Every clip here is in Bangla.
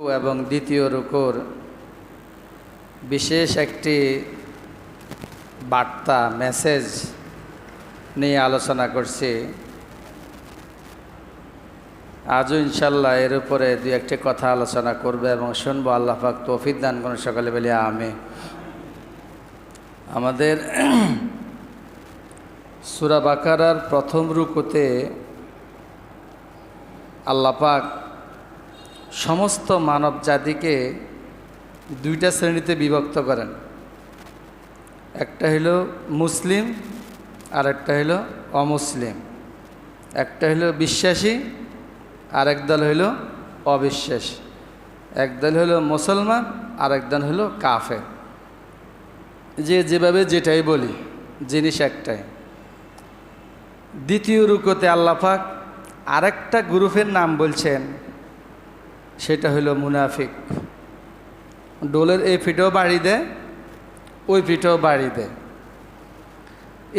এবং দ্বিতীয় রুকুর বিশেষ একটি বার্তা, মেসেজ নিয়ে আলোচনা করছি। আজও ইনশাল্লাহ এর উপরে দু একটি কথা আলোচনা করবে এবং শুনব। আল্লাহ পাক তৌফিক দান করুন সকালে বলে আমি আমাদের সুরা বাকারার প্রথম রুকুতে আল্লাহ পাক সমস্ত মানব জাতিকে দুইটা শ্রেণীতে বিভক্ত করেন। একটা হলো মুসলিম আর একটা হলো অমুসলিম। একটা হলো বিশ্বাসী আর একদল হইল অবিশ্বাসী। একদল হলো মুসলমান আর একদল হলো কাফে যে যেভাবে যেটাই বলি, জিনিস একটাই। দ্বিতীয় রুকোতে আল্লাপাক আরেকটা গ্রুপের নাম বলছেন সেটা হলো মুনাফিক। ডোলের এই ফিটেও বাড়ি দেয় ওই ফিটেও বাড়ি দেয়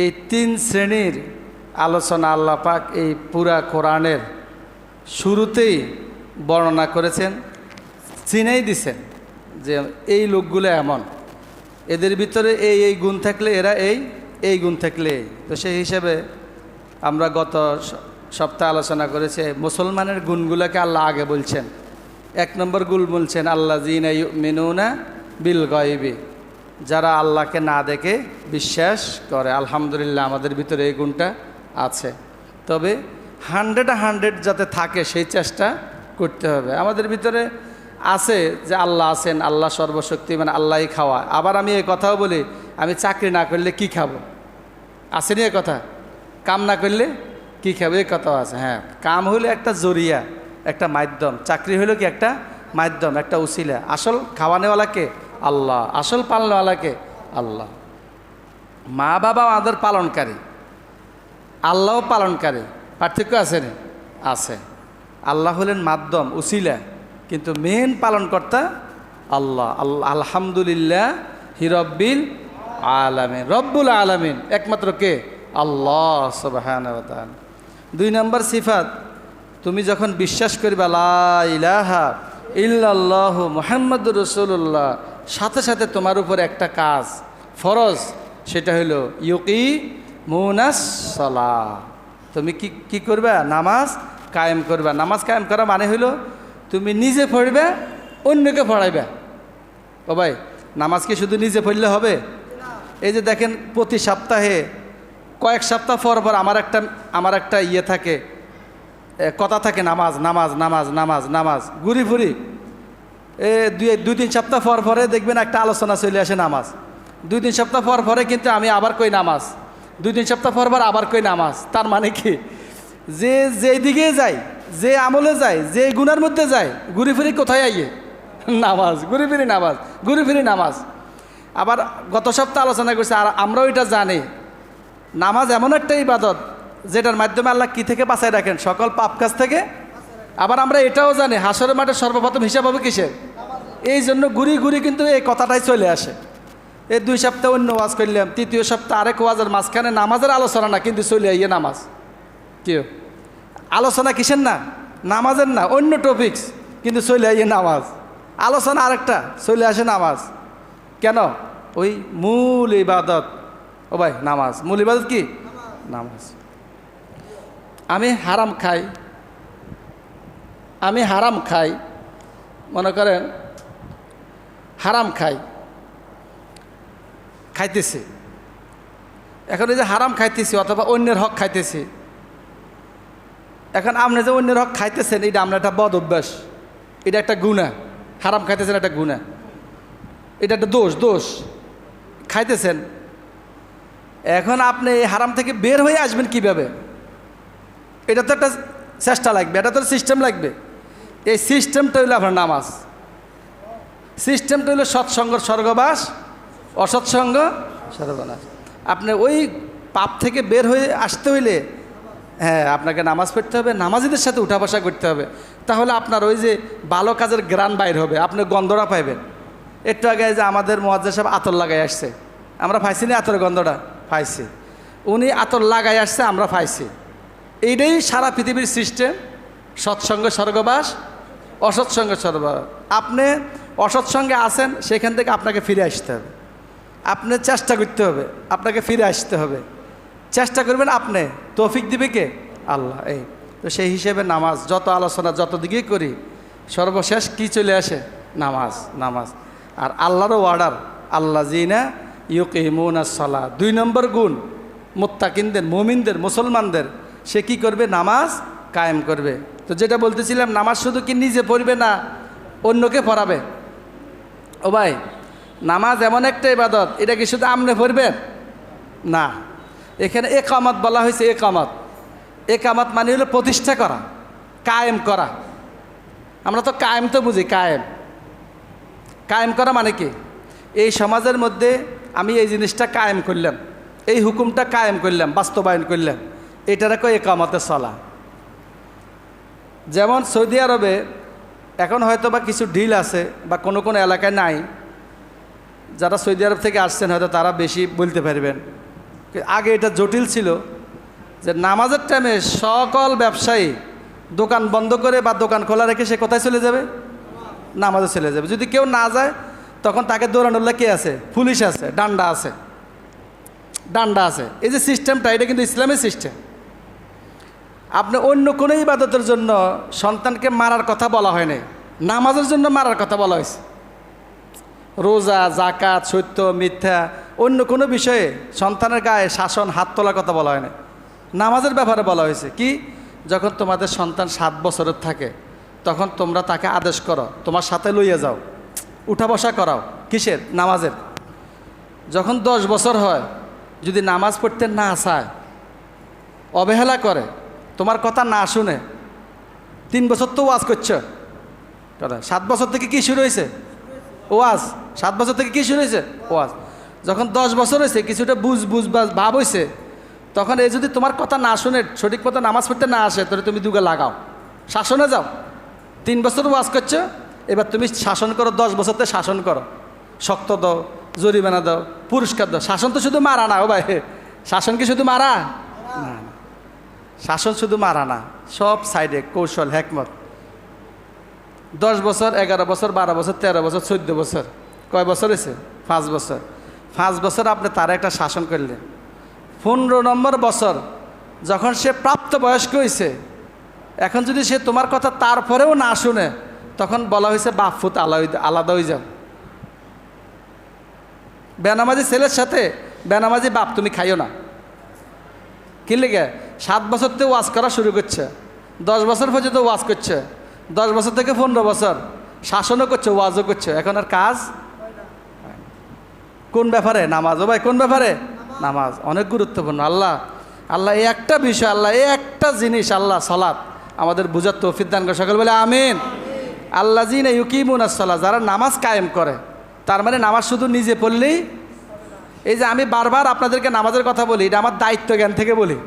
এই তিন শ্রেণির আলোচনা আল্লাহ পাক এই পুরা কোরআনের শুরুতেই বর্ণনা করেছেন, চিনেই দিছেন যে এই লোকগুলো এমন। এদের ভিতরে এই এই গুণ থাকলে এরা এই এই গুণ থাকলে তো সেই হিসেবে আমরা গত সপ্তাহে আলোচনা করেছে মুসলমানের গুণগুলোকে আল্লাহ আগে বলছেন। এক নম্বর গুল বলছেন আল্লাহ জিনা বিল গয়েবি। যারা আল্লাহকে না দেখে বিশ্বাস করে, আলহামদুলিল্লাহ আমাদের ভিতরে এই গুণটা আছে। তবে হান্ড্রেড হান্ড্রেড যাতে থাকে, সেই চেষ্টা করতে হবে। আমাদের ভিতরে আছে যে আল্লাহ আছেন, আল্লাহ সর্বশক্তি মানে আল্লাহই খাওয়া। আবার আমি এই কথাও বলি, আমি চাকরি না করলে কি খাব? আসেনি এ কথা? কাম না করলে কি খাব? এই কথাও আছে হ্যাঁ। কাম হলো একটা জরিয়া। একটা মাধ্যম। চাকরি হলো কি একটা মাধ্যম, একটা উসিলা। আসল খাওয়ানেওয়ালাকে আল্লাহ, আসল পালনেওয়ালাকে আল্লাহ। মা বাবা আমাদের পালনকারী। আল্লাহও পালনকারী। পার্থক্য আছে না? আছে। আল্লাহ হলেন মাধ্যম, উসিলা। কিন্তু মেন পালনকর্তা আল্লাহ। আল্লাহ আলহামদুলিল্লাহ হিরব্বিল আলামিন। রব্বুল আলামিন। একমাত্র কে? আল্লাহ সুবহান দুই নম্বর সিফাত। তুমি যখন বিশ্বাস করবে ইলাহা ইল্লাল্লাহ মুহাম্মদুর রসুল্লাহ সাথে সাথে তোমার উপর একটা কাজ, ফরজ, সেটা হলো ইউকি মুনাস সলা তুমি কি কি করবে? নামাজ কায়েম করবে। নামাজ কায়েম করা মানে হলো তুমি নিজে পড়বে, অন্যকে পড়াইবে। ও ভাই, নামাজ কি শুধু নিজে পড়লে হবে? এই যে দেখেন, প্রতি সপ্তাহে কয়েক সপ্তাহ পর পর আমার একটা আমার একটা ইয়ে থাকে কথা থাকে নামাজ নামাজ নামাজ নামাজ নামাজ। ঘুরি ফুরি। এ, দুই দুই, তিন সপ্তাহ পর পরে দেখবেন একটা আলোচনা চলে আসে নামাজ। দুই, তিন সপ্তাহ পর পরে কিন্তু আমি আবার কই নামাজ। দুই, তিন সপ্তাহ পর পর আবার কই নামাজ। তার মানে কি? যে, যেই দিকে যায়, যে আমলে যায়, যে গুণার মধ্যে যায়, ঘুরি ফিরি কোথায় আইয়ে? নামাজ, ঘুরি ফিরি নামাজ, ঘুরি ফিরি নামাজ। আবার গত সপ্তাহ আলোচনা করছি, আর আমরাও এটা জানি। নামাজ এমন একটা ইবাদত যেটার মাধ্যমে আল্লাহ কি থেকে বাঁচায় রাখেন? সকল পাপ কাজ থেকে আবার আমরা এটাও জানি, হাসরের মাঠে সর্বপ্রথম হিসাব হবে কিসের? এই জন্য ঘুরি ঘুরি কিন্তু এই কথাটাই চলে আসে। এই দুই সপ্তাহ অন্য ওয়াজ করলাম, তৃতীয় সপ্তাহ আরেক ওয়াজের মাঝখানে নামাজের আলোচনা না, কিন্তু চলে আইয়ে নামাজ। কেউ আলোচনা কিসের না? নামাজের না, অন্য টপিকস কিন্তু চলে আইয়ে নামাজ। আলোচনা আরেকটা, চলে আসে নামাজ। কেন? ওই মূল ইবাদত। ও ভাই, নামাজ। মূল ইবাদত কি? নামাজ। আমি হারাম খাই, আমি হারাম খাই, মনে করেন হারাম খাই। খাইতেছি। এখন এই যে হারাম খাইতেছি অথবা অন্যের হক খাইতেছি। এখন আপনি যে অন্যের হক খাইতেছেন, এটা আপনার একটা বদ অভ্যাস। এটা একটা গুণা। হারাম খাইতেছেন একটা গুণা। এটা একটা দোষ দোষ। খাইতেছেন। এখন আপনি এই হারাম থেকে বের হয়ে আসবেন কীভাবে? এটা তো একটা চেষ্টা লাগবে, এটা তো সিস্টেম লাগবে। এই সিস্টেমটা হইল আপনার নামাজ। সিস্টেমটা হইল সৎসঙ্গ, স্বর্গবাস, অসৎসঙ্গ সর্বনাশ আপনি ওই পাপ থেকে বের হয়ে আসতে হইলে হ্যাঁ আপনাকে নামাজ পড়তে হবে, নামাজিদের সাথে উঠা বসা করতে হবে। তাহলে আপনার ওই যে ভালো কাজের গ্রান বাইর হবে, আপনি গন্ধটা পাইবেন। একটু আগে যে আমাদের মহাজ্জা সাহেব আতর লাগাই আসছে। আমরা পাইছি না আতর গন্ধটা? পাইছি। উনি আতর লাগাই আসছে, আমরা পাইছি। এইটাই সারা পৃথিবীর সিস্টেম। সৎসঙ্গ স্বর্গবাস, অসৎসঙ্গে স্বর্গবাস। আপনি অসৎসঙ্গে আসেন সেখান থেকে আপনাকে ফিরে আসতে হবে। আপনি চেষ্টা করতে হবে, আপনাকে ফিরে আসতে হবে। চেষ্টা করবেন আপনি, তৌফিক দিবে কে? আল্লাহ, এই। তো সেই হিসেবে নামাজ, যত আলোচনা, যত দিকেই করি, সর্বশেষ কি চলে আসে? নামাজ নামাজ। আর আল্লাহরও অর্ডার আল্লাহ জিনা ইউক ইমুন সালাহ দুই নম্বর গুণ, মোত্তাকিনদের, মুমিনদের, মুসলমানদের। সে কি করবে? নামাজ কায়েম করবে। তো যেটা বলতেছিলাম, নামাজ শুধু কি নিজে পড়বে না, অন্যকে পড়াবে? ও ভাই, নামাজ এমন একটা ইবাদত, এটা কি শুধু আমনে পড়বেন না। এখানে একামত বলা হয়েছে একামত। একামত মানে হলো প্রতিষ্ঠা করা, কায়েম করা। আমরা তো কায়েম তো বুঝি, কায়েম। কায়েম করা মানে কি? এই সমাজের মধ্যে আমি এই জিনিসটা কায়েম করলাম, এই হুকুমটা কায়েম করলাম, বাস্তবায়ন করলাম। এটার কয় একামতে চলা যেমন সৌদি আরবে এখন হয়তো বা কিছু ডিল আছে বা কোনো কোনো এলাকায় নাই, যারা সৌদি আরব থেকে আসছেন হয়তো তারা বেশি বলতে পারবেন। আগে এটা জটিল ছিল যে নামাজের টাইমে সকল ব্যবসায়ী দোকান বন্ধ করে বা দোকান খোলা রেখে সে কোথায় চলে যাবে? নামাজে চলে যাবে। যদি কেউ না যায়, তখন তাকে দৌড়ানোর কে আছে? পুলিশ আছে, ডান্ডা আছে। ডান্ডা আছে। এই যে সিস্টেমটা এটা কিন্তু ইসলামের সিস্টেম আপনি অন্য কোনো ইবাদতের জন্য সন্তানকে মারার কথা বলা হয়নি নামাজের জন্য মারার কথা বলা হয়েছে। রোজা জাকাত সত্য, মিথ্যা, অন্য কোনো বিষয়ে সন্তানের গায়ে শাসন, হাত তোলার কথা বলা হয়নি নামাজের ব্যাপারে বলা হয়েছে কি, যখন তোমাদের সন্তান সাত বছরের থাকে, তখন তোমরা তাকে আদেশ করো, তোমার সাথে লইয়ে যাও, উঠা বসা করাও, কিসের? নামাজের। যখন দশ বছর হয়, যদি নামাজ পড়তে না চায়, অবহেলা করে তোমার কথা না শুনে তিন বছর তো ওয়াজ করছ। কথা সাত বছর থেকে কি শুরু হয়েছে? ওয়াজ। সাত বছর থেকে কি শুরু হয়েছে? ওয়াজ। যখন দশ বছর হয়েছে, কিছুটা বুঝ বুঝ ভাব হয়েছে, তখন এই যদি তোমার কথা না শুনে সঠিক মতো নামাজ পড়তে না আসে, তাহলে তুমি দুগে লাগাও। শাসনে যাও। তিন বছর ওয়াজ করছ, এবার তুমি শাসন করো, দশ বছরতে শাসন করো। শক্ত দাও, জরিমানা দাও, পুরস্কার দাও। শাসন তো শুধু মারা না, ও ভাই। শাসন কি শুধু মারা? না। শাসন শুধু মারা না, সব সাইডে কৌশল হ্যাকমত দশ বছর, এগারো বছর, বারো বছর, তেরো বছর, চোদ্দ বছর। কয় বছর হয়েছে? পাঁচ বছর। পাঁচ বছর আপনি তার একটা শাসন করলেন। পনেরো নম্বর বছর, যখন সে প্রাপ্ত বয়স্ক হয়েছে, এখন যদি সে তোমার কথা তারপরেও না শুনে, তখন বলা হয়েছে বাপফুত আলাদা আলাদা হয়ে যাও। বেনামাজি ছেলের সাথে বেনামাজি বাপ তুমি খাইও না। কি লেগে? সাত বছর থেকে ওয়াজ করা শুরু করছে। দশ বছর পর্যন্ত ওয়াজ করছে। দশ বছর থেকে পনেরো বছর। শাসনও করছে, ওয়াজও করছে। এখন আর কাজ? কোন ব্যাপারে? নামাজ ও ভাই, কোন ব্যাপারে? নামাজ। অনেক গুরুত্বপূর্ণ। আল্লাহ আল্লাহ, এই একটা বিষয়, আল্লাহ, এই একটা জিনিস, আল্লাহ, সলাৎ। আমাদের বুঝার তৌফিক দান করে সকল বলে আমিন। আল্লাহ জিন ইউকিমুন আসসালাহ যারা নামাজ কায়েম করে, তার মানে নামাজ শুধু নিজে পড়লেই এই যে আমি বারবার আপনাদেরকে নামাজের কথা বলি, এটা আমার দায়িত্ব জ্ঞান থেকে বলি।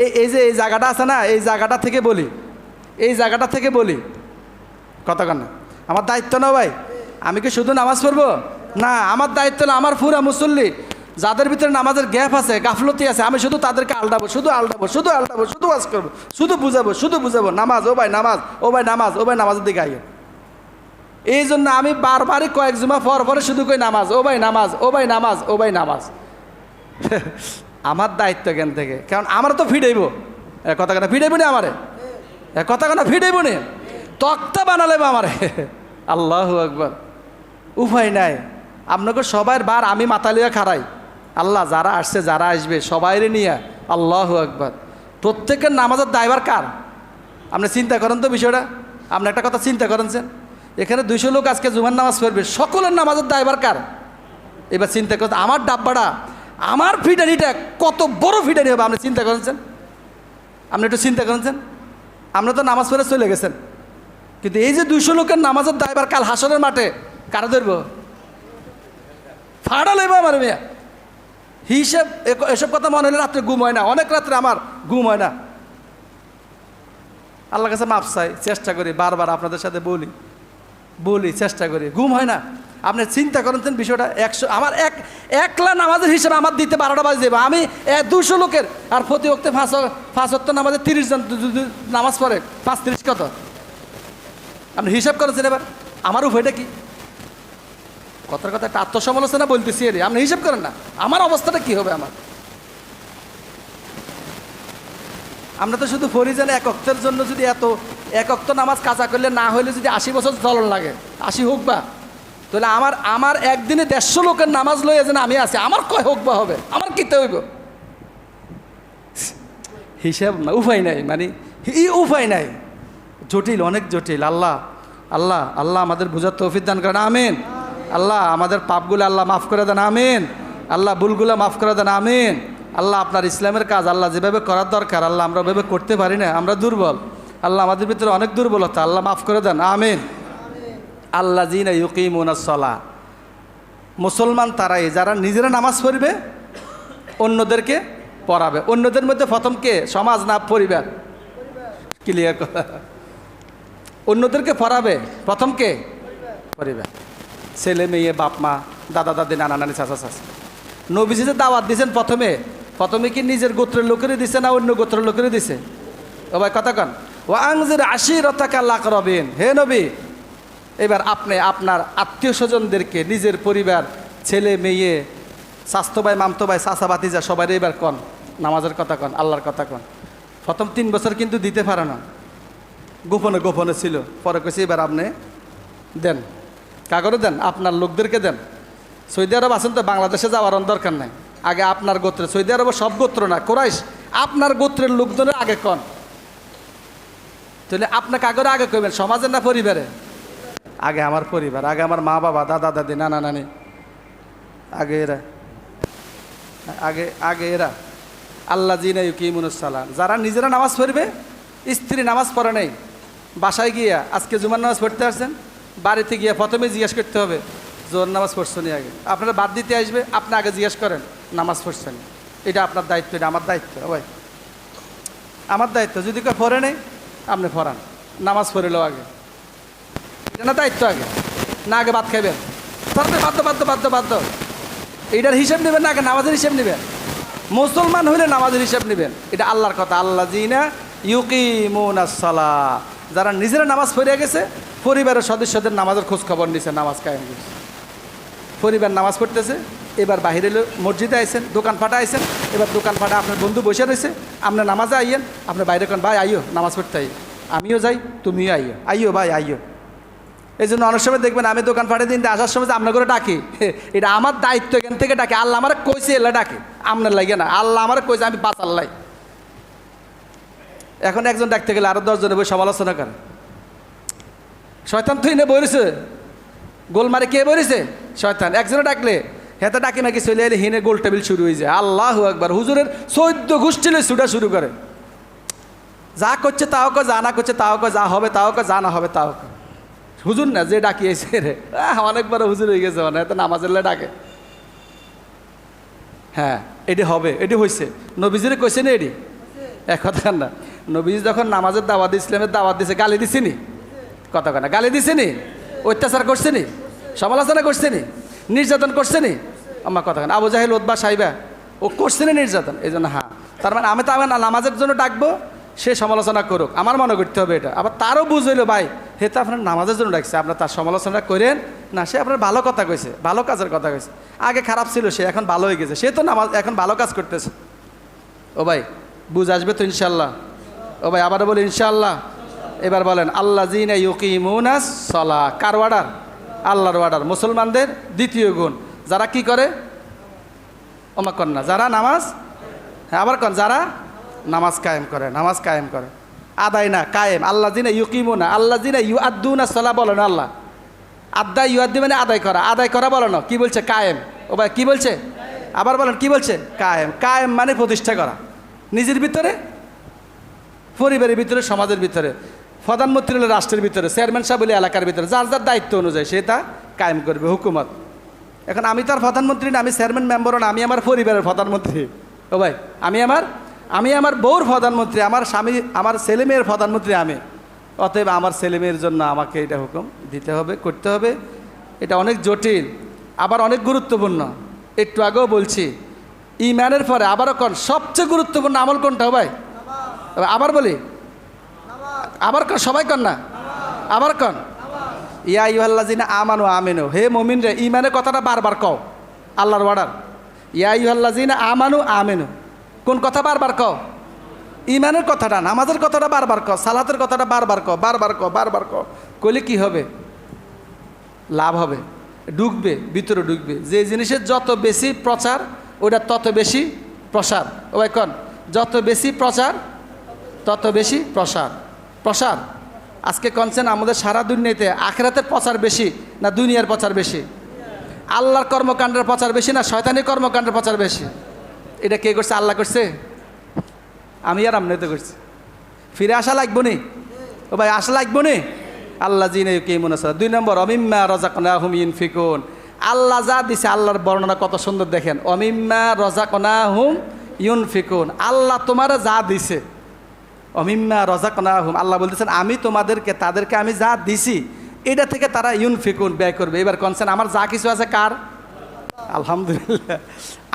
এই এই যে এই জায়গাটা আছে না, এই জায়গাটা থেকে বলি। এই জায়গাটা থেকে বলি। কতক্ষণ আমার দায়িত্ব না ভাই, আমি কি শুধু নামাজ পড়ব? না, আমার দায়িত্ব না, আমার পুরা মুসল্লি। যাদের ভিতরে নামাজের গ্যাপ আছে, গাফলতি আছে, আমি শুধু তাদেরকে আলটাবো, শুধু আলটাবো শুধু আলটাবো, শুধু ওয়াজ করব, শুধু বুঝাবো শুধু বুঝাবো, নামাজ, ও ভাই নামাজ, ও ভাই নামাজ, ও ভাই নামাজের দিকে আইয়ে এই জন্য আমি বারবারই কয়েক জুমা পর পরে শুধু কই নামাজ, ও ভাই নামাজ, ও ভাই নামাজ, ও ভাই নামাজ। আমার দায়িত্ব জ্ঞান থেকে। কারণ আমার তো ফিডাইব। কথা কেনা ফিডাইব না আমারে? কথা কেনা ফিডাইব নি? তক্তা বানালে আমারে? আল্লাহ একবার উপায় নাই। আপনাকে সবার বার আমি মাতালিয়া খারাই আল্লাহ যারা আসছে, যারা আসবে, সবাইরে নিয়ে। আল্লাহ একবার প্রত্যেকের নামাজের দায়বার কার? আপনি চিন্তা করেন তো বিষয়টা। আপনি একটা কথা চিন্তা করেনছেন এখানে দুইশো লোক আজকে জুমার নামাজ পড়বে। সকলের নামাজের দায়বার কার? এবার চিন্তা করতে আমার ডাব্বাটা, আমার ফিডারিটা কত বড় ফিডারি হবে, আপনি চিন্তা করেছেন? আপনি একটু চিন্তা করেছেন? আমরা তো নামাজ পড়ে চলে গেছেন। কিন্তু এই যে দুইশো লোকের নামাজের দায়বার কাল হাসনের মাঠে, কারা ধরব? ফাড়া লেবে আমার মেয়ে। হিসেব এসব কথা মনে হলে রাত্রে ঘুম হয় না। অনেক রাত্রে আমার ঘুম হয় না। আল্লাহ কাছে মাপ চাই, চেষ্টা করি, বারবার আপনাদের সাথে বলি। বলি, চেষ্টা করি। ঘুম হয় না। আপনি চিন্তা করেন বিষয়টা, একশো আমার এক একলা নামাজের হিসাবে আমার দিতে বারোটা বাজে দেবো আমি দুশো লোকের, আর প্রতি ফাঁস ফাঁস হত্য নামাজে তিরিশ জন নামাজ পড়ে। পাঁচ তিরিশ কত? আপনি হিসাব করেছেন এবার। আমার উপায়টা কি? কথার কথা একটা আত্মসমালোচনা বলতেছি এর। আপনি হিসাব করেন না। আমার অবস্থাটা কি হবে আমার? আমরা তো শুধু ফরিজানে এক অক্তের জন্য যদি এত, এক অক্ত নামাজ কাঁচা করলে না হইলে যদি আশি বছর চলন লাগে। আশি হোক বা। তাহলে আমার আমার একদিনে দেড়শো লোকের নামাজ লইয়া যেন আমি আছি, আমার কয় হোক বা হবে? আমার কিতে হইব? হিসাব না, উপায় নাই মানে এই উপায় নাই। জটিল, অনেক জটিল। আল্লাহ আল্লাহ আল্লাহ আমাদের বুঝার তৌফিক দান করেন, আমিন। আল্লাহ আমাদের পাপগুলো আল্লাহ মাফ করে দেন, আমিন। আল্লাহ ভুলগুলো মাফ করে দেন, আমিন। আল্লাহ আপনার ইসলামের কাজ, আল্লাহ যেভাবে করার দরকার, আল্লাহ আমরা ওভাবে করতে পারি না, আমরা দুর্বল। আল্লাহ আমাদের ভিতরে অনেক দুর্বলতা, আল্লাহ মাফ করে দেন, আমিন। আল্লাহ জিনা ইউকিমুনাসলা মুসলমান তারাই, যারা নিজেরা নামাজ পড়বে, অন্যদেরকে পড়াবে। অন্যদের মধ্যে প্রথম কে? সমাজ না পরিবার? ক্লিয়ার কথা অন্যদেরকে পড়াবে, প্রথম কে? পরিবার। ছেলে, মেয়ে, বাপ, মা, দাদা, দাদি, নানা, নানি, চাচা চাচা। নবীজি যে দাওয়াত দিয়েছেন প্রথমে প্রথমে কি নিজের গোত্রের লোকেরই দিছে না অন্য গোত্রের লোকেরই দিছে? ও ভাই, কথা কন। ও আংজের আশি রতাকা লাখ রবেন হে নবী, এবার আপনি আপনার আত্মীয় স্বজনদেরকে, নিজের পরিবার, ছেলে, মেয়ে, স্বাস্থ্য ভাই, মামতো ভাই, চাচা বাতিজা সবাই এবার কন। নামাজের কথা কন, আল্লাহর কথা কন। প্রথম তিন বছর কিন্তু দিতে পারে না। গোপনে গোপনে ছিল। পরে কেছে এবার আপনি দেন। কাগরে দেন, আপনার লোকদেরকে দেন। সৌদি আরব আছেন তো, বাংলাদেশে যাওয়ার দরকার নাই। আগে আপনার গোত্রে, সৌদি আরব সব গোত্র না, কোরাইশ আপনার গোত্রের লোকজনের আগে কন? তাহলে আপনাকে কাগরে আগে কইবেন, সমাজের না পরিবারে? আগে আমার পরিবার, আগে আমার মা বাবা, দাদা, দাদি, নানা, নানি। আগে এরা। আগে আগে এরা। আল্লাহ জিনা ইউকিমুসালাম যারা নিজেরা নামাজ পড়বে, স্ত্রী নামাজ পড়ে নেই, বাসায় গিয়া আজকে জুমার নামাজ পড়তে আসছেন, বাড়িতে গিয়ে প্রথমে জিজ্ঞেস করতে হবে জোর নামাজ পড়ছেন আগে? আপনারা বাদ দিতে আসবে, আপনি আগে জিজ্ঞেস করেন, নামাজ পড়ছেন এটা আপনার দায়িত্ব, এটা আমার দায়িত্ব ভাই। আমার দায়িত্ব, যদি কেউ পড়ে নেই, আপনি পড়ান। নামাজ পড়িলেও আগে। এটা না দায়িত্ব আগে? না আগে ভাত খাইবেন। তারপরে বাধ্য বাধ্য বাধ্য বাধ্য। এটার হিসাব নেবেন না, আগে নামাজের হিসেব নেবেন। মুসলমান হইলে নামাজের হিসেব নেবেন। এটা আল্লাহর কথা। আল্লাহ জিনা ইউকিমুনাসলা যারা নিজেরা নামাজ পড়ে গেছে, পরিবারের সদস্যদের নামাজের খোঁজ খবর নিছে, নামাজ কায়েম করছে। পরিবার নামাজ পড়তেছে এবার বাহিরে মসজিদে আইসেন দোকান ফাটা আইসেন এবার দোকান ফাটা আপনার বন্ধু বসে রয়েছে আপনার নামাজে আইয়েন আপনার বাইরে কোন ভাই আইও নামাজ পড়তে আইও আমিও যাই তুমিও আইও আইও ভাই আইও এই জন্য অনেক সময় দেখবেন আমি দোকান ফাটে দিন আসার সময় যে আপনার করে ডাকি। এটা আমার দায়িত্ব এখান থেকে ডাকে। আল্লাহ আমার কইছে এলা ডাকে। আপনার লাগে না। আল্লাহ আমার কইছে আমি বাঁচার লাই। এখন একজন ডাকতে গেলে আরও দশজনে বই সমালোচনা করে। শয়তান তুই নে বইছে গোলমারে কে বলেছে? শয়তান। একজনে ডাকলে হেতে ডাকি নাকি চলে এলে হিনে গোল টেবিল শুরু হয়ে যায়। আল্লাহ একবার হুজুরের চৈদ্য গোষ্ঠীলে ছুটা শুরু করে। যা করছে তাও কো যা না করছে তাও কো যা হবে তাও কো যা না হবে তাও কো হুজুর না, যে ডাকিয়েছে রে অনেকবার হুজুর হয়ে গেছে মানে এত নামাজের লে ডাকে। হ্যাঁ এটি হবে, এটি হয়েছে নবীজিরে কইছে না এটি? এক কথা না। নবীজি যখন নামাজের দাওয়াত ইসলামের দাওয়াত দিছে গালি দিছিনি? কথা কথা গালি দিছিনি? অত্যাচার করছেনি? সমালোচনা করছেনি? নির্যাতন করছেনি? আমার কথা আবু জাহেল ওদবা সাইবা, ও করছে না নির্যাতন। এই জন্য হ্যাঁ। তার মানে আমি তো আমার নামাজের জন্য ডাকবো, সে সমালোচনা করুক। আমার মনে করতে হবে এটা। আবার তারও বুঝ হইল, ভাই, হে তো আপনার নামাজের জন্য ডাকছে। আপনার তার সমালোচনা করেন না, সে আপনার ভালো কথা কইছে, ভালো কাজের কথা কইছে। আগে খারাপ ছিল, সে এখন ভালো হয়ে গেছে। সে তো নামাজ, এখন ভালো কাজ করতেছে। ও ভাই, বুঝ আসবে তো ইনশাল্লাহ। ও ভাই, আবারও বলি, ইনশাল্লাহ। এবার বলেন আল্লাহ জিনা ইউকিমুনাস সলা কার ওয়ার্ডার আল্লাহর ওয়ার্ডার মুসলমানদের দ্বিতীয় গুণ। যারা কি করে? ওমা কর না যারা নামাজ? হ্যাঁ আবার কন, যারা নামাজ কায়েম করে, নামাজ কায়েম করে। আদায় না, কায়েম। আল্লাহ জিনা ইউকিমু না আল্লাহ জিনা ইউ আদু না সলা বলেন আল্লাহ। আদা ইউ আদি মানে আদায় করা। আদায় করা বলো না কি বলছে? কায়েম। ও ভাই, কি বলছে? আবার বলেন, কি বলছে? কায়েম। কায়েম মানে প্রতিষ্ঠা করা। নিজের ভিতরে, পরিবারের ভিতরে, সমাজের ভিতরে। প্রধানমন্ত্রী হলে রাষ্ট্রের ভিতরে চেয়ারম্যান সাহেব হলে এলাকার ভিতরে, যার যার দায়িত্ব অনুযায়ী সে তা কায়েম করবে, হুকুমত। এখন আমি তার প্রধানমন্ত্রী না, আমি চেয়ারম্যান মেম্বারও না, আমি আমার পরিবারের প্রধানমন্ত্রী। ও ভাই, আমি আমার আমি আমার বউর প্রধানমন্ত্রী, আমার স্বামী, আমার ছেলে মেয়ের প্রধানমন্ত্রী আমি। অতএব আমার ছেলে মেয়ের জন্য আমাকে এটা হুকুম দিতে হবে, করতে হবে। এটা অনেক জটিল, আবার অনেক গুরুত্বপূর্ণ। একটু আগেও বলছি ইম্যানের পরে আবারও কোন সবচেয়ে গুরুত্বপূর্ণ আমল কোনটা ভাই, আবার বলি। আবার কন, সবাই কর না? আবার কন? ইয়া ইহাল্লাজিনা আমানু আমেনু। হে মমিন রে ইমানের কথাটা বারবার কও। আল্লাহর ওয়ার্ডার ইয়া ইহাল্লাজিনা আমানু আমেনু। কোন কথা বারবার কও? ইমানের কথাটা, নামাজের কথাটা বারবার ক সালাতের কথাটা বারবার ক বারবার ক বারবার ক কইলে কি হবে? লাভ হবে। ঢুকবে ভিতরে ঢুকবে যে জিনিসের যত বেশি প্রচার, ওটা তত বেশি প্রসার। ও ভাই কন, যত বেশি প্রচার, তত বেশি প্রসার। প্রসার আজকে কনছেন আমাদের সারা দুনিয়াতে আখেরাতের প্রচার বেশি না দুনিয়ার প্রচার বেশি? আল্লাহর কর্মকাণ্ডের প্রচার বেশি না শয়তানি কর্মকাণ্ডের প্রচার বেশি? এটা কে করছে? আল্লাহ করছে? আমি আর আমনে তো করছি। ফিরে আসা লাগবো নি? ও ভাই, আসা লাগবো নি? আল্লাহ জিনে কে মনে দুই নম্বর, অমিম্মা রজাকনা হুম ইনফিকুন। আল্লাহ যা দিছে, আল্লাহর বর্ণনা কত সুন্দর দেখেন। অমিম্মা রজাকনা হুম ইউনফিকুন। আল্লাহ তোমার যা দিছে অমিম্মা রজাকনা হুম আল্লাহ বলতেছেন, আমি তোমাদেরকে, তাদেরকে আমি যা দিছি, এটা থেকে তারা ইউন ফিকুন ব্যয় করবে। এবার কনসেন, আমার যা কিছু আছে কার? আলহামদুলিল্লাহ।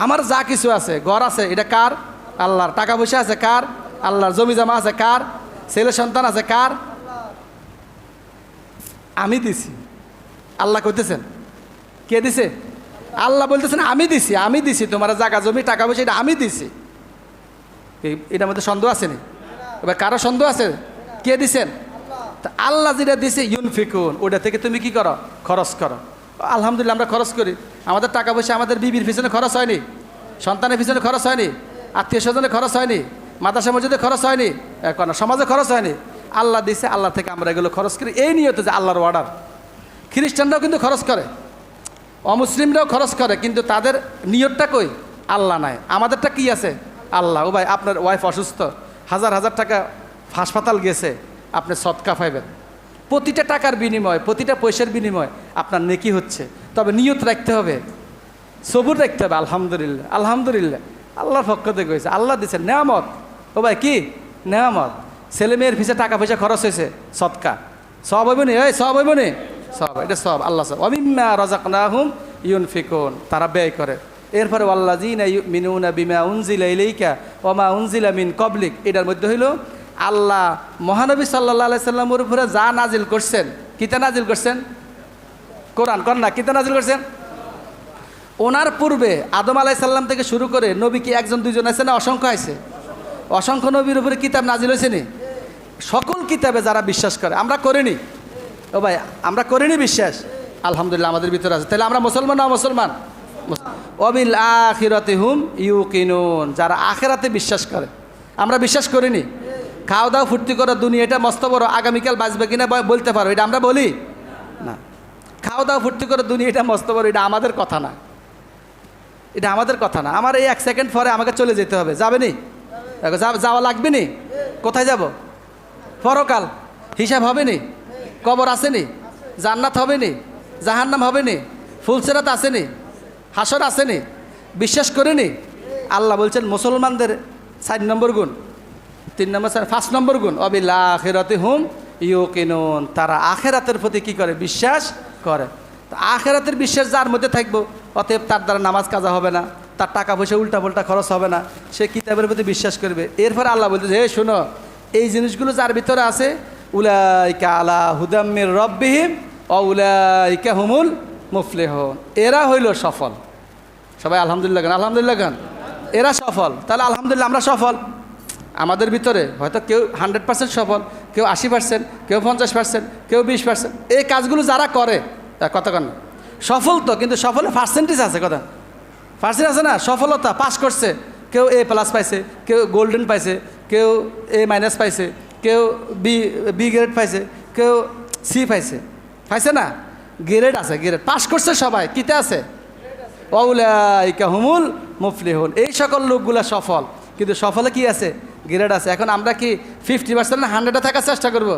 আমার যা কিছু আছে, ঘর আছে, এটা কার? আল্লাহর টাকা পয়সা আছে কার? আল্লাহর জমি জমা আছে কার? ছেলে সন্তান আছে কার? আমি দিছি। আল্লাহ কইতেছেন, কে দিছে? আল্লাহ বলতেছেন, আমি দিছি আমি দিছি, তোমার জায়গা, জমি, টাকা পয়সা, এটা আমি দিছি। এটার মধ্যে সন্দেহ আছে নি এবার কারও সন্দেহ আছে? কে দিছেন? আল্লাহ যেটা দিছে, ইউনফিকুন। ওটা থেকে তুমি কি করো? খরচ করো। আলহামদুলিল্লাহ, আমরা খরচ করি। আমাদের টাকা পয়সা আমাদের বিবির পিছনে খরচ হয়নি। সন্তানের পিছনে খরচ হয়নি। আত্মীয় স্বজনে খরচ হয়নি। মাদ্রাসা মসজিদে খরচ হয়নি। এখন সমাজে খরচ হয়নি। আল্লাহ দিছে, আল্লাহ থেকে আমরা এগুলো খরচ করি। এই নিয়তে যে আল্লাহর অর্ডার খ্রিস্টানরাও কিন্তু খরচ করে। অমুসলিমরাও খরচ করে। কিন্তু তাদের নিয়তটা কই? আল্লাহ নাই। আমাদেরটা কি আছে? আল্লাহ। ও ভাই, আপনার ওয়াইফ অসুস্থ। হাজার হাজার টাকা হাসপাতাল গেছে, আপনি সৎকা পাইবেন। প্রতিটা টাকার বিনিময়, প্রতিটা পয়সার বিনিময় আপনার নেকি হচ্ছে। তবে নিয়ত রাখতে হবে, সবুর রাখতে হবে, আলহামদুলিল্লাহ আলহামদুলিল্লাহ। আল্লাহর পক্ষ থেকে হয়েছে, আল্লাহ দিচ্ছে নেয়ামত। ও ভাই, কি? নেয়ামত। ছেলে মেয়ের পিছে টাকা পয়সা খরচ হয়েছে, সৎকা। সব হইব নি? এই, সব হইব নি? সব, এটা সব, আল্লাহ সব। অমিম্মা রাজাকনা হুম ইউন ফিকুন তারা ব্যয় করে। এরপরে আল্লাহ জিনা মিনুনা বিমা উনজিলা ইলাইকা ওমা উনজিলা মিন কবলিক এটার মধ্যে হইল আল্লাহ মহানবী সাল্লাহ সাল্লামের উপরে যা নাজিল করছেন, কিতা নাজিল করছেন? কোরআন কন্যা কিতা নাজিল করছেন? ওনার পূর্বে আদম আলাই সাল্লাম থেকে শুরু করে নবী কি একজন, দুইজন আছে না অসংখ্য আছে? অসংখ্য নবীর উপরে কিতাব নাজিল হয়েছে নি? সকল কিতাবে যারা বিশ্বাস করে, আমরা করিনি। ও ভাই, আমরা করিনি বিশ্বাস। আলহামদুলিল্লাহ আমাদের ভিতরে আছে। তাহলে আমরা মুসলমান না মুসলমান। অবিল আখিরাতে হুম ইউ কিনুন যারা আখেরাতে বিশ্বাস করে। আমরা বিশ্বাস করিনি। খাওয়া দাওয়া, ফুর্তি করো দুনিয়াটা মস্ত বড়, আগামীকাল বাঁচবে কিনা বলতে পারো, এটা আমরা বলি? না। খাওয়া দাওয়া, ফুর্তি করে দুনিয়াটা মস্ত বড়, এটা আমাদের কথা না। এটা আমাদের কথা না। আমার এই এক সেকেন্ড পরে আমাকে চলে যেতে হবে। যাবে নি? যাওয়া লাগবে নি? কোথায় যাব? পরকাল। হিসাব হবে নি? কবর আসেনি জান্নাত হবে নি? জাহান্নাম হবে নি? ফুলসেরাত আসেনি হাসর আসেনি বিশ্বাস করিনি আল্লাহ বলছেন, মুসলমানদের চার নম্বর গুণ, তিন নম্বর চার, পাঁচ নম্বর গুণ। অবিল্লা হুম ইউ কিনুন তারা আখেরাতের প্রতি কি করে? বিশ্বাস করে। তো আখেরাতের বিশ্বাস যার মধ্যে থাকব, অতএব তার দ্বারা নামাজ কাজা হবে না, তার টাকা পয়সা উল্টা পাল্টা খরচ হবে না, সে কিতাবের প্রতি বিশ্বাস করবে। এরপরে আল্লাহ বলতে হে শোনো, এই জিনিসগুলো যার ভিতরে আছে, উলাইকা আলা হুদাম্মির রব্বিহিম, অউলাইকা হুমুল মুফলেহ এরা হইল সফল। সবাই আলহামদুলিল্লাহ গান আলহামদুলিল্লাহ গান এরা সফল। তাহলে আলহামদুলিল্লাহ আমরা সফল। আমাদের ভিতরে হয়তো কেউ হান্ড্রেড পার্সেন্ট সফল, কেউ আশি পার্সেন্ট, কেউ পঞ্চাশ পার্সেন্ট, কেউ বিশ পার্সেন্ট। এই কাজগুলো যারা করে, তা কত কেন সফল তো, কিন্তু সফলে পার্সেন্টেজ আছে কথা। পার্সেন্ট আছে না? সফলতা পাস করছে। কেউ এ প্লাস পাইছে, কেউ গোল্ডেন পাইছে, কেউ এ মাইনাস পাইছে, কেউ বি বি গ্রেড পাইছে, কেউ সি পাইছে। পাইছে না? গ্রেড আছে গ্রেড পাস করছে সবাই, কিতে আছে? অউলাইকা হুমুল মুফলিহুন। এই সকল লোকগুলা সফল। কিন্তু সফলে কি আছে? গ্রেড আছে। এখন আমরা কি ফিফটি পার্সেন্ট না হান্ড্রেডে থাকার চেষ্টা করব?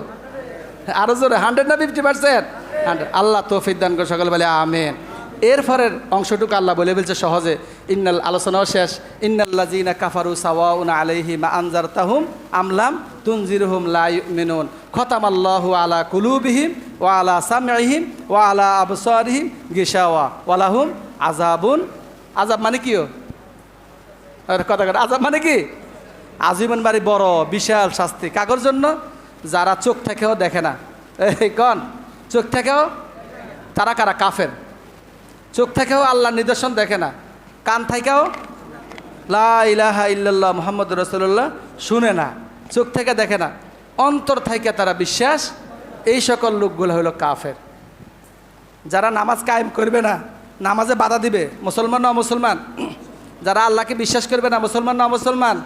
আরও জোরে হান্ড্রেড না ফিফটি পার্সেন্ট হান্ড্রেড আল্লাহ তৌফিক দান করে সকল বলে আমেন। এর পরের অংশটুকু আল্লাহ বলে বলছে সহজে। ইন্নাল আলোচনাও শেষ। ইন্নাল্লাজিনা কাফারু সাওয়াউন আলাইহি মা আনজার তাহুম আমলাম তুনজিরহুম লাই মিনুন খতাম আল্লাহ আলা কুলুবিহিম ওয়া আলা সামইহিম ওয়া আলা আবসারিহিম গিসাওয়া ওয়ালাহুম আযাবুন আযাব মানে কিও? কথা কথা আজাব মানে কি? আজীবন বাড়ি বড়, বিশাল শাস্তি। কাগর জন্য? যারা চোখ থেকেও দেখে না। এই কন, চোখ থেকেও তারা কারা? কাফের। চোখ থেকেও আল্লাহর নিদর্শন দেখে না। কান থেকেও লা ইল্লাল্লাহ মোহাম্মদ রসুল্লাহ শুনে না। চোখ থেকে দেখে না। অন্তর থেকে তারা বিশ্বাস। এই সকল লোকগুলো হলো কাফের। যারা নামাজ কায়েম করবে না নামাজে বাধা দিবে। মুসলমান না মুসলমান? যারা আল্লাহকে বিশ্বাস করবে না মুসলমান না মুসলমান?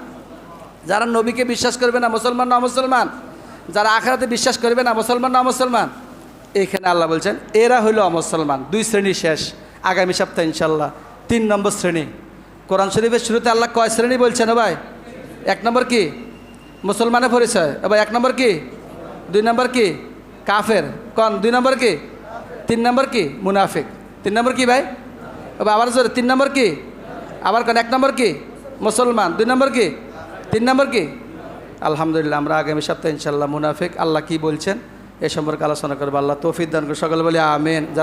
যারা নবীকে বিশ্বাস করবে না মুসলমান না মুসলমান? যারা আখেরাতে বিশ্বাস করবে না মুসলমান না মুসলমান? এইখানে আল্লাহ বলছেন, এরা হইল অমুসলমান। দুই শ্রেণি শেষ। আগামী সপ্তাহে ইনশাল্লাহ তিন নম্বর শ্রেণি। কোরআন শরীফের শুরুতে আল্লাহ কয় শ্রেণি বলছেন, ও ভাই? এক নম্বর কি? মুসলমানের পরিচয়। এবার এক নম্বর কি? দুই নম্বর কি? কাফের। কন, দুই নম্বর কি? তিন নম্বর কি? মুনাফিক। তিন নম্বর কি ভাই? আবার জোরে, তিন নম্বর কি? আবার কেন, এক নম্বর কি? মুসলমান, দুই নম্বর কি? তিন নম্বর কি? আলহামদুলিল্লাহ, আমরা আগামী সপ্তাহে ইনশাল্লাহ মুনাফিক, আল্লাহ কি বলছেন এ সম্পর্কে আলোচনা করব, আল্লাহ তৌফিক দান করে সকলে বলি আমেন। যারা